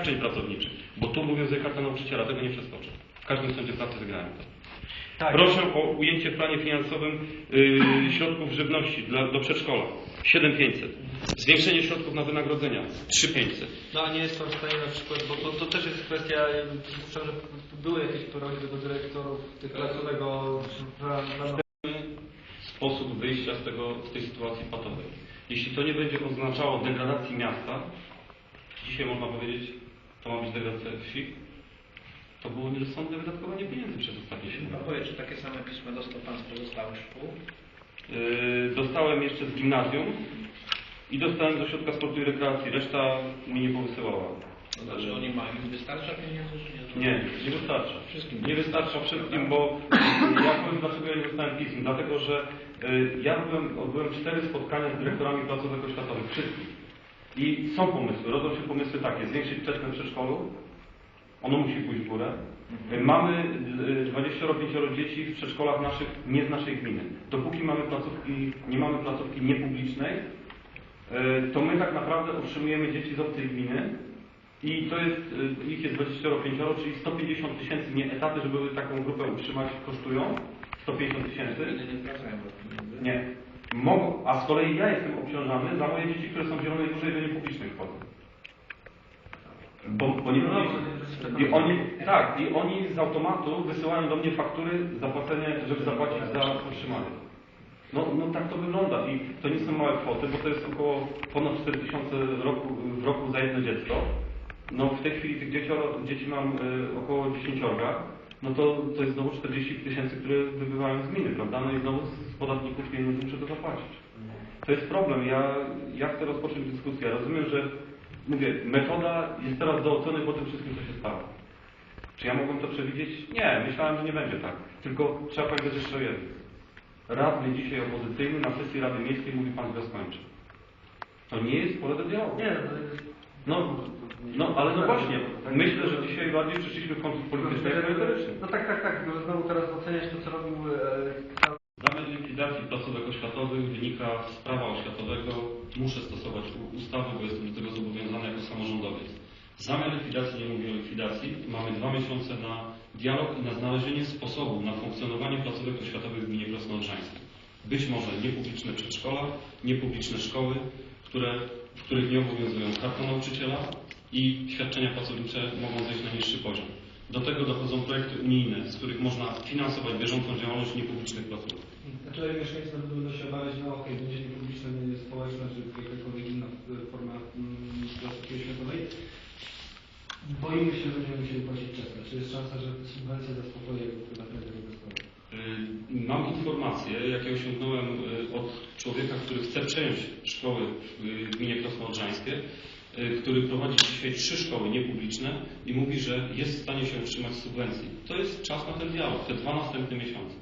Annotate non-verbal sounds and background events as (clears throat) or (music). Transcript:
świadczeń pracowniczych, bo tu obowiązuje karta nauczyciela, tego nie przeskoczę. W każdym sądzie pracy wygrałem to. Tak. Proszę o ujęcie w planie finansowym y, środków żywności dla, do przedszkola 7500. Zwiększenie środków na wynagrodzenia 3500. No a nie jest Pan w stanie na przykład, bo to, to też jest kwestia, przypuszczam, że były jakieś prośby do dyrektorów tych klasowego planu. sposób wyjścia z, tego, z tej sytuacji patowej. Jeśli to nie będzie oznaczało degradacji miasta, dzisiaj można powiedzieć, to ma być degradacja wsi, to było nierozsądne wydatkowanie pieniędzy przez ostatnie 7 No lat. powiedz, czy takie same pismo dostał Pan z pozostałych szkół? Yy, dostałem jeszcze z gimnazjum i dostałem do środka sportu i rekreacji. Reszta mi nie powysyłała. To znaczy oni mają, wystarcza pieniędzy, czy nie? Nie, nie wystarcza. Wszystkim. Nie wystarcza wszystkim, bo (clears throat) ja powiem dlaczego ja nie dostałem pism. Dlatego, że y, ja byłem, odbyłem cztery spotkania z dyrektorami placówek oświatowych, wszystkich. I są pomysły, rodzą się pomysły takie, zwiększyć wczesne w przedszkolu, ono musi pójść w górę. Y, Mamy y, 25 dzieci w przedszkolach naszych, nie z naszej gminy. Dopóki mamy placówki, nie mamy placówki niepublicznej, y, to my tak naprawdę utrzymujemy dzieci z obcej gminy i to jest, y, ich jest 25, czyli 150 tysięcy nie etaty, żeby taką grupę utrzymać kosztują 150 tysięcy. Nie wracają do pieniędzy. Nie. Mogą, a z kolei ja jestem obciążany za moje dzieci, które są w Zielonej Górze i do niepublicznych wchodzą. Bo, bo nie No, I oni, tak, i oni z automatu wysyłają do mnie faktury zapłacenie, żeby zapłacić za utrzymanie. No, no tak to wygląda i to nie są małe kwoty, bo to jest około ponad 4 tysiące roku, w roku za jedno dziecko. No w tej chwili tych dzieci mam y, około 10, no to, to jest znowu 40 tysięcy, które wybywają z gminy, prawda? No i znowu z podatników pieniędzy muszę to zapłacić. To jest problem. Ja, ja chcę rozpocząć dyskusję. Ja rozumiem, że mówię, metoda jest teraz do oceny po tym wszystkim, co się stało. Czy ja mogłem to przewidzieć? Nie, myślałem, że nie będzie tak. Tylko trzeba pamiętać jeszcze o jednym. Radny dzisiaj opozycyjny na sesji Rady Miejskiej mówi pan źle skończy. To nie jest pole do dialogu. Nie, no. No, no ale no właśnie, myślę, że dzisiaj bardziej przyszliśmy w konflikt polityczny jak merytoryczny. No tak, tak, tak, tylko znowu teraz oceniać to, co robił e, Zamiast likwidacji placówek oświatowych wynika z prawa oświatowego, muszę stosować u- ustawy, bo jestem do tego zobowiązany jako samorządowiec. Zamiar likwidacji nie mówi o likwidacji. Mamy dwa miesiące na dialog i na znalezienie sposobu na funkcjonowanie placówek oświatowych w gminie Krasnoodrzańskiej. Być może niepubliczne przedszkola, niepubliczne szkoły, które, w których nie obowiązują karta nauczyciela i świadczenia pracownicze mogą zejść na niższy poziom. Do tego dochodzą projekty unijne, z których można finansować bieżącą działalność niepublicznych placówek. Znaczy mieszkańcy nawet będą się obawiać, no okej, będzie niepubliczna, nie społeczna, czy jakakolwiek inna forma mm, placówki oświatowej. Boimy się, że będziemy musieli płacić czeka. Czy jest szansa, że subwencja zaspokoi jakby prywatnego inwestora? Mam informację, jakie osiągnąłem y, od człowieka, który chce przejąć szkoły w y, gminie Krasnoodrzańskie, y, który prowadzi dzisiaj trzy szkoły niepubliczne i mówi, że jest w stanie się utrzymać subwencji. To jest czas na ten dialog, te dwa następne miesiące.